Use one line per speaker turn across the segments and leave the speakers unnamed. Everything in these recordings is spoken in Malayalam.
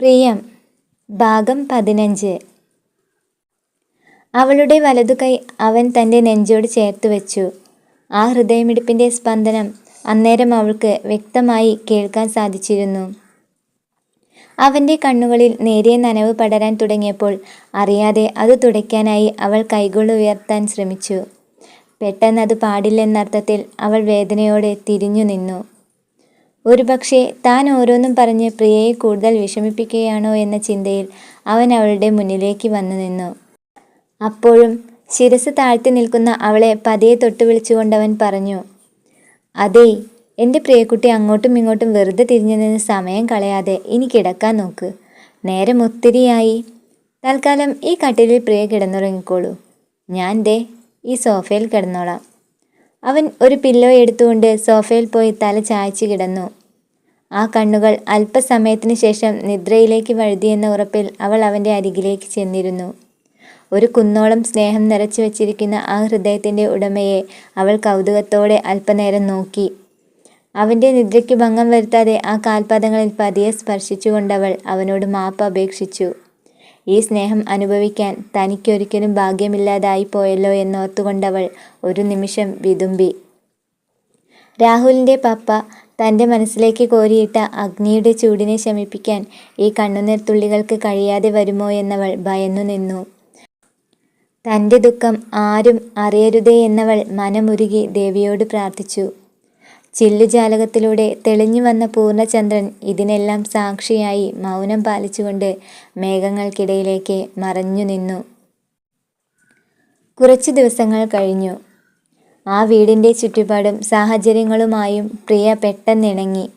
പ്രിയം ഭാഗം പതിനഞ്ച് അവളുടെ വലതുകൈ അവൻ തന്റെ നെഞ്ചോട് ചേർത്ത് വെച്ചു. ആ ഹൃദയമിടിപ്പിന്റെ സ്പന്ദനം അന്നേരം അവൾക്ക് വ്യക്തമായി കേൾക്കാൻ സാധിച്ചിരുന്നു. അവന്റെ കണ്ണുകളിൽ നേരിയ നനവ് പടരാൻ തുടങ്ങിയപ്പോൾ അറിയാതെ അത് തുടയ്ക്കാനായി അവൾ കൈകൾ ഉയർത്താൻ ശ്രമിച്ചു. പെട്ടെന്ന് അത് പാടില്ലെന്നർത്ഥത്തിൽ അവൾ വേദനയോടെ തിരിഞ്ഞുനിന്നു. ഒരുപക്ഷേ താൻ ഓരോന്നും പറഞ്ഞ് പ്രിയയെ കൂടുതൽ വിഷമിപ്പിക്കുകയാണോ എന്ന ചിന്തയിൽ അവൻ അവളുടെ മുന്നിലേക്ക് വന്നു നിന്നു അപ്പോഴും ശിരസ് താഴ്ത്തി നിൽക്കുന്ന അവളെ പതിയെ തൊട്ടുവിളിച്ചുകൊണ്ടവൻ പറഞ്ഞു. അതേ എന്റെ പ്രിയക്കുട്ടി അങ്ങോട്ടും ഇങ്ങോട്ടും വെറുതെ തിരിഞ്ഞുനിന്ന് സമയം കളയാതെ ഇനി കിടക്കാൻ നോക്ക്. നേരം ഒത്തിരിയായി. തൽക്കാലം ഈ കട്ടിലിൽ പ്രിയ കിടന്നുറങ്ങിക്കോളൂ. ഞാൻ ദേ ഈ സോഫയിൽ കിടന്നോളാം. " അവൻ ഒരു പില്ലോ എടുത്തുകൊണ്ട് സോഫയിൽ പോയി തല ചായച്ചു കിടന്നു. ആ കണ്ണുകൾ അല്പസമയത്തിന് ശേഷം നിദ്രയിലേക്ക് വഴുതിയെന്ന ഉറപ്പിൽ അവൾ അവന്റെ അരികിലേക്ക് ചെന്നിരുന്നു. ഒരു കുന്നോളം സ്നേഹം നിറച്ചു വച്ചിരിക്കുന്ന ആ ഹൃദയത്തിന്റെ ഉടമയെ അവൾ കൗതുകത്തോടെ അല്പനേരം നോക്കി. അവന്റെ നിദ്രയ്ക്ക് ഭംഗം വരുത്താതെ ആ കാൽപാദങ്ങളിൽ പതിയെ സ്പർശിച്ചുകൊണ്ടവൾ അവനോട് മാപ്പ് അപേക്ഷിച്ചു. ഈ സ്നേഹം അനുഭവിക്കാൻ തനിക്കൊരിക്കലും ഭാഗ്യമില്ലാതായി പോയല്ലോ എന്നോർത്തുകൊണ്ടവൾ ഒരു നിമിഷം വിതുമ്പി. രാഹുലിന്റെ പപ്പ തന്റെ മനസ്സിലേക്ക് കോരിയിട്ട അഗ്നിയുടെ ചൂടിനെ ശമിപ്പിക്കാൻ ഈ കണ്ണുനീർത്തുള്ളികൾക്ക് കഴിയാതെ വരുമോ എന്നവൾ ഭയന്നു നിന്നു തന്റെ ദുഃഖം ആരും അറിയരുതേ എന്നവൾ മനമുരുകി ദേവിയോട് പ്രാർത്ഥിച്ചു. ചില്ലുജാലകത്തിലൂടെ തെളിഞ്ഞു വന്ന പൂർണചന്ദ്രൻ ഇതിനെല്ലാം സാക്ഷിയായി മൗനം പാലിച്ചുകൊണ്ട് മേഘങ്ങൾക്കിടയിലേക്ക് മറഞ്ഞു നിന്നു കുറച്ചു ദിവസങ്ങൾ കഴിഞ്ഞു. ആ വീടിന്റെ ചുറ്റുപാടും സാഹചര്യങ്ങളുമായും പ്രിയ പെട്ടെന്നിണങ്ങി.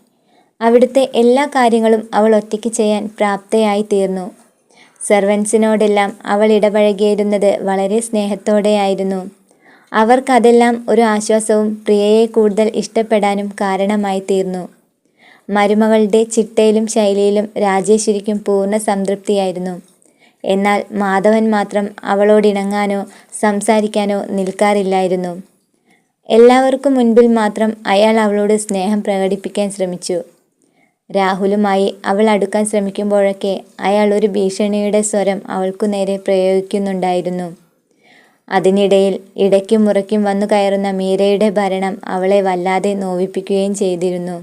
അവിടുത്തെ എല്ലാ കാര്യങ്ങളും അവൾ ഒറ്റയ്ക്ക് ചെയ്യാൻ പ്രാപ്തയായി തീർന്നു സെർവൻസിനോടെല്ലാം അവൾ ഇടപഴകിയിരുന്നത് വളരെ സ്നേഹത്തോടെയായിരുന്നു. അവർക്കതെല്ലാം ഒരു ആശ്വാസവും പ്രിയയെ കൂടുതൽ ഇഷ്ടപ്പെടാനും കാരണമായി തീർന്നു മരുമകളുടെ ചിട്ടയിലും ശൈലിയിലും രാജേശ്വരിക്കും പൂർണ സംതൃപ്തിയായിരുന്നു. എന്നാൽ മാധവൻ മാത്രം അവളോടിണങ്ങാനോ സംസാരിക്കാനോ നിൽക്കാറില്ലായിരുന്നു. എല്ലാവർക്കും മുൻപിൽ മാത്രം അയാൾ അവളോട് സ്നേഹം പ്രകടിപ്പിക്കാൻ ശ്രമിച്ചു. രാഹുലുമായി അവൾ അടുക്കാൻ ശ്രമിക്കുമ്പോഴൊക്കെ അയാൾ ഒരു ഭീഷണിയുടെ സ്വരം അവൾക്കു നേരെ പ്രയോഗിക്കുന്നുണ്ടായിരുന്നു. അതിനിടയിൽ ഇടയ്ക്കും മുറയ്ക്കും വന്നു കയറുന്ന മീരയുടെ ഭരണം അവളെ വല്ലാതെ നോവിപ്പിക്കുകയും ചെയ്തിരുന്നു.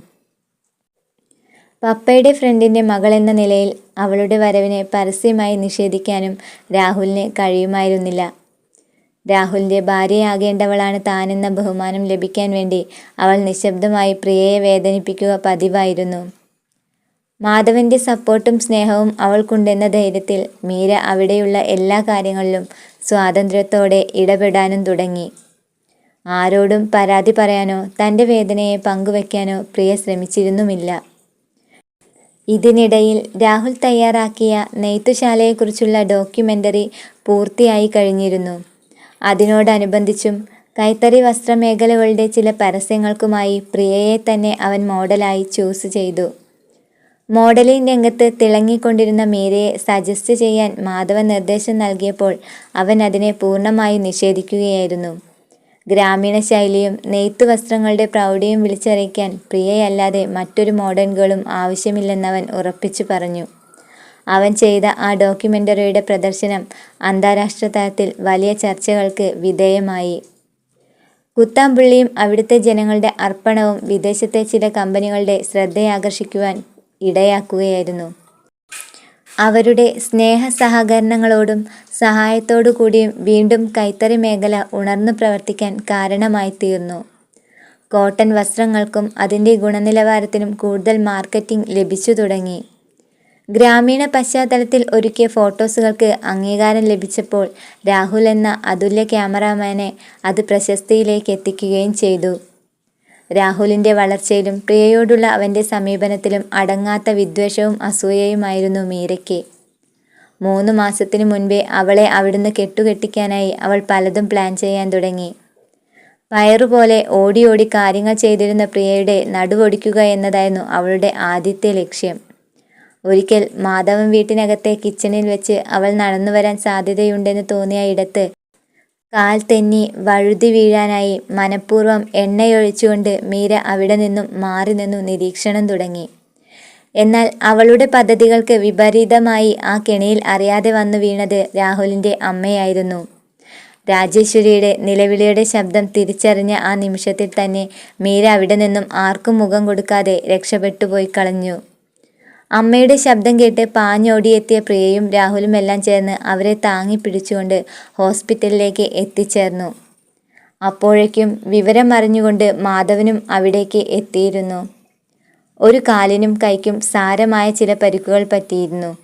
പപ്പയുടെ ഫ്രണ്ടിന്റെ എന്ന നിലയിൽ അവളുടെ വരവിനെ പരസ്യമായി നിഷേധിക്കാനും രാഹുലിന് കഴിയുമായിരുന്നില്ല. രാഹുലിന്റെ ഭാര്യയാകേണ്ടവളാണ് താനെന്ന ബഹുമാനം ലഭിക്കാൻ വേണ്ടി അവൾ നിശബ്ദമായി പ്രിയയെ വേദനിപ്പിക്കുക പതിവായിരുന്നു. മാധവന്റെ സപ്പോർട്ടും സ്നേഹവും അവൾക്കുണ്ടെന്ന ധൈര്യത്തിൽ മീര അവിടെയുള്ള എല്ലാ കാര്യങ്ങളിലും സ്വാതന്ത്ര്യത്തോടെ ഇടപെടാനും തുടങ്ങി. ആരോടും പരാതി പറയാനോ തന്റെ വേദനയെ പങ്കുവെക്കാനോ പ്രിയ ശ്രമിച്ചിരുന്നുമില്ല. ഇതിനിടയിൽ രാഹുൽ തയ്യാറാക്കിയ നെയ്ത്തുശാലയെക്കുറിച്ചുള്ള ഡോക്യുമെന്ററി പൂർത്തിയായി കഴിഞ്ഞിരുന്നു അതിനോടനുബന്ധിച്ചും കൈത്തറി വസ്ത്രമേഖലകളുടെ ചില പരസ്യങ്ങൾക്കുമായി പ്രിയയെ തന്നെ അവൻ മോഡലായി ചൂസ് ചെയ്തു. മോഡലിംഗ് രംഗത്ത് തിളങ്ങിക്കൊണ്ടിരുന്ന മീരയെ സജസ്റ്റ് ചെയ്യാൻ മാധവൻ നിർദ്ദേശം നൽകിയപ്പോൾ അവൻ അതിനെ പൂർണമായും നിഷേധിക്കുകയായിരുന്നു. ഗ്രാമീണ ശൈലിയും നെയ്ത്ത് വസ്ത്രങ്ങളുടെ പ്രൗഢിയും വിളിച്ചറിയിക്കാൻ പ്രിയയല്ലാതെ മറ്റൊരു മോഡേൺ ഗേളും ആവശ്യമില്ലെന്നവൻ ഉറപ്പിച്ചു പറഞ്ഞു. അവൻ ചെയ്ത ആ ഡോക്യുമെന്ററിയുടെ പ്രദർശനം അന്താരാഷ്ട്ര തലത്തിൽ വലിയ ചർച്ചകൾക്ക് വിധേയമായി. കുത്താമ്പുള്ളിയും അവിടുത്തെ ജനങ്ങളുടെ അർപ്പണവും വിദേശത്തെ ചില കമ്പനികളുടെ ശ്രദ്ധയാകർഷിക്കുവാൻ ഇടയാക്കുകയായിരുന്നു. അവരുടെ സ്നേഹ സഹകരണങ്ങളോടും സഹായത്തോടു കൂടിയും വീണ്ടും കൈത്തറി മേഖല ഉണർന്നു പ്രവർത്തിക്കാൻ കാരണമായി തീർന്നു കോട്ടൺ വസ്ത്രങ്ങൾക്കും അതിന്റെ ഗുണനിലവാരത്തിനും കൂടുതൽ മാർക്കറ്റിംഗ് ലഭിച്ചു തുടങ്ങി ഗ്രാമീണ പശ്ചാത്തലത്തിൽ ഒരുക്കിയ ഫോട്ടോസുകൾക്ക് അംഗീകാരം ലഭിച്ചപ്പോൾ രാഹുൽ എന്ന അതുല്യ ക്യാമറാമാനെ അത് പ്രശസ്തിയിലേക്ക് എത്തിക്കുകയും ചെയ്തു. രാഹുലിന്റെ വളർച്ചയിലും പ്രിയയോടുള്ള അവന്റെ സമീപനത്തിലും അടങ്ങാത്ത വിദ്വേഷവും അസൂയയുമായിരുന്നു മീരയ്ക്ക്. മൂന്ന് മാസത്തിനു മുൻപേ അവളെ അവിടുന്ന് കെട്ടുകെട്ടിക്കാനായി അവൾ പലതും പ്ലാൻ ചെയ്യാൻ തുടങ്ങി. പയറുപോലെ ഓടി ഓടി കാര്യങ്ങൾ ചെയ്തിരുന്ന പ്രിയയുടെ നടുവൊടിക്കുക എന്നതായിരുന്നു അവളുടെ ആദ്യത്തെ ലക്ഷ്യം. ഒരിക്കൽ മാധവൻ വീട്ടിനകത്തെ കിച്ചണിൽ വെച്ച് അവൾ നടന്നു വരാൻ സാധ്യതയുണ്ടെന്ന് തോന്നിയ ഇടത്ത് കാൽ തെന്നി വഴുതി വീഴാനായി മനഃപൂർവം എണ്ണയൊഴിച്ചുകൊണ്ട് മീര അവിടെ നിന്നും മാറി നിന്നു നിരീക്ഷണം തുടങ്ങി. എന്നാൽ അവളുടെ പദ്ധതികൾക്ക് വിപരീതമായി ആ കെണിയിൽ അറിയാതെ വന്നു വീണത് രാഹുലിന്റെ അമ്മയായിരുന്നു രാജേശ്വരിയുടെ നിലവിളിയുടെ ശബ്ദം തിരിച്ചറിഞ്ഞ ആ നിമിഷത്തിൽ തന്നെ മീര അവിടെ നിന്നും ആർക്കും മുഖം കൊടുക്കാതെ രക്ഷപ്പെട്ടു പോയി കളഞ്ഞു അമ്മയുടെ ശബ്ദം കേട്ട് പാഞ്ഞോടിയെത്തിയ പ്രിയയും രാഹുലും എല്ലാം ചേർന്ന് അവരെ താങ്ങി പിടിച്ചുകൊണ്ട് ഹോസ്പിറ്റലിലേക്ക് എത്തിച്ചേർന്നു. അപ്പോഴേക്കും വിവരം അറിഞ്ഞുകൊണ്ട് മാധവനും അവിടേക്ക് എത്തിയിരുന്നു. ഒരു കാലിനും കൈക്കും സാരമായ ചില പരിക്കുകൾ പറ്റിയിരുന്നു.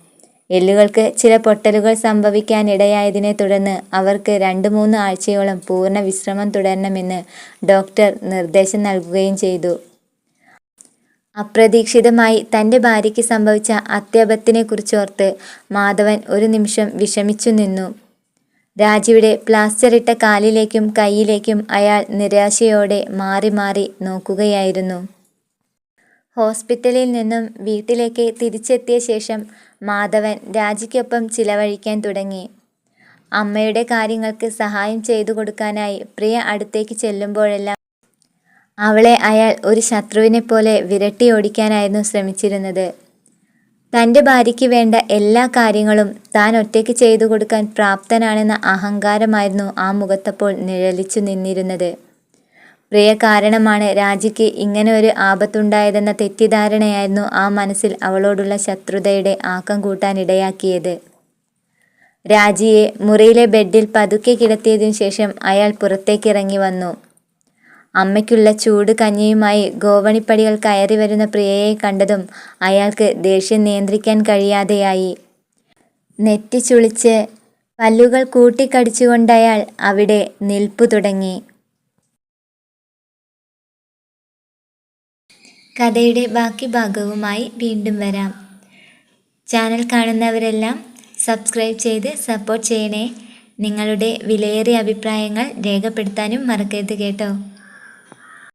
എല്ലുകൾക്ക് ചില പൊട്ടലുകൾ സംഭവിക്കാനിടയായതിനെ തുടർന്ന് അവർക്ക് രണ്ട് മൂന്ന് ആഴ്ചയോളം പൂർണ വിശ്രമം തുടരണമെന്ന് ഡോക്ടർ നിർദ്ദേശം നൽകുകയും ചെയ്തു. അപ്രതീക്ഷിതമായി തന്റെ ഭാര്യയ്ക്ക് സംഭവിച്ച അത്യപത്തിനെക്കുറിച്ചോർത്ത് മാധവൻ ഒരു നിമിഷം വിഷമിച്ചു നിന്നു. രാജിയുടെ പ്ലാസ്റ്റർ ഇട്ട കാലിലേക്കും കൈയിലേക്കും അയാൾ നിരാശയോടെ മാറി മാറി നോക്കുകയായിരുന്നു. ഹോസ്പിറ്റലിൽ നിന്നും വീട്ടിലേക്ക് തിരിച്ചെത്തിയ ശേഷം മാധവൻ രാജിക്കൊപ്പം ചിലവഴിക്കാൻ തുടങ്ങി. അമ്മയുടെ കാര്യങ്ങൾക്ക് സഹായം ചെയ്തു കൊടുക്കാനായി പ്രിയ അടുത്തേക്ക് ചെല്ലുമ്പോഴെല്ലാം അവളെ അയാൾ ഒരു ശത്രുവിനെ പോലെ വിരട്ടി ഓടിക്കാനായിരുന്നു ശ്രമിച്ചിരുന്നത്. തന്റെ ഭാര്യയ്ക്ക് വേണ്ട എല്ലാ കാര്യങ്ങളും താൻ ഒറ്റയ്ക്ക് ചെയ്തു കൊടുക്കാൻ പ്രാപ്തനാണെന്ന അഹങ്കാരമായിരുന്നു ആ മുഖത്തപ്പോൾ നിഴലിച്ചു നിന്നിരുന്നത്. പ്രിയ കാരണമാണ് രാജിക്ക് ഇങ്ങനെ ഒരു ആപത്തുണ്ടായതെന്ന തെറ്റിദ്ധാരണയായിരുന്നു ആ മനസ്സിൽ അവളോടുള്ള ശത്രുതയുടെ ആക്കം കൂട്ടാൻ ഇടയാക്കിയത്. രാജിയെ മുറിയിലെ ബെഡിൽ പതുക്കെ കിടത്തിയതിനു ശേഷം അയാൾ പുറത്തേക്കിറങ്ങി വന്നു. അമ്മയ്ക്കുള്ള ചൂട് കഞ്ഞിയുമായി ഗോവണിപ്പടികൾ കയറി വരുന്ന പ്രിയയെ കണ്ടതും അയാൾക്ക് ദേഷ്യം നിയന്ത്രിക്കാൻ കഴിയാതെയായി. നെറ്റി ചുളിച്ച് പല്ലുകൾ കൂട്ടിക്കടിച്ചുകൊണ്ടയാൾ അവിടെ നിൽപ്പു തുടങ്ങി. കഥയുടെ ബാക്കി ഭാഗവുമായി വീണ്ടും വരാം. ചാനൽ കാണുന്നവരെല്ലാം സബ്സ്ക്രൈബ് ചെയ്ത് സപ്പോർട്ട് ചെയ്യണേ. നിങ്ങളുടെ വിലയേറിയ അഭിപ്രായങ്ങൾ രേഖപ്പെടുത്താനും മറക്കരുത് കേട്ടോ.